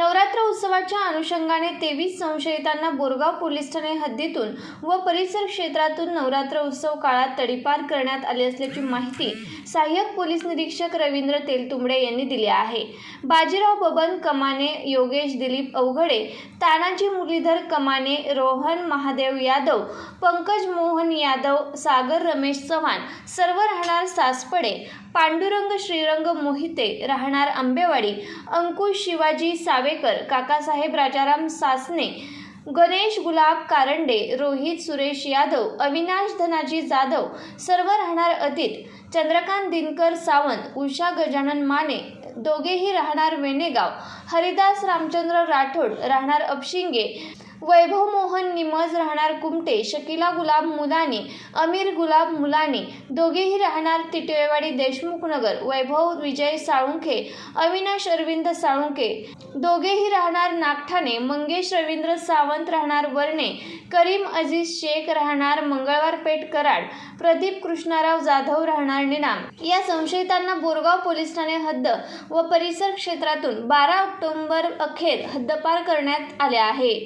नवरात्र उत्सवाच्या अनुषंगाने तेवीस संशयितांना बोरगाव पोलीस ठाणे हद्दीतून व परिसर क्षेत्रातून नवरात्र उत्सव काळात तडीपार करण्यात आली असल्याची माहिती सहाय्यक पोलीस निरीक्षक रवींद्र तेलतुंबडे यांनी दिली आहे. बाजीराव बबन कमाने योगेश दिलीप अवघडे तानाजी मुरलीधर कमाने रोहन महादेव यादव पंकज मोहन यादव सागर रमेश चव्हाण सर्व राहणार सासपडे पांडुरंग श्रीरंग मोहिते राहणार आंबेवाडी अंकुश शिवाजी सावे सावेकर काकासाहेब राजाराम सासने गणेश गुलाब कारंडे रोहित सुरेश यादव अविनाश धनाजी जाधव सर्व राहणार अतीत चंद्रकांत दिनकर सावंत उषा गजानन माने दोघेही राहणार वेणेगाव हरिदास रामचंद्र राठोड राहणार अपशिंगे वैभव मोहन निमज राहणार कुमटे शकिला गुलाब मुलानी अमीर गुलाब मुलानी दोघेही राहणार तिटवेवाडी देशमुख नगर वैभव विजय साळुंखे अविनाश अरविंद साळुंखे. दोघेही राहणार नागठाणे मंगेश रवींद्र सावंत राहणार वर्णे करीम अजीज शेख राहणार मंगळवार पेठ कराड प्रदीप कृष्णाराव जाधव राहणार निनाम. या संशयितांना बोरगाव पोलीस ठाणे हद्द व परिसर क्षेत्रातून बारा ऑक्टोबर अखेर हद्दपार करण्यात आले आहे.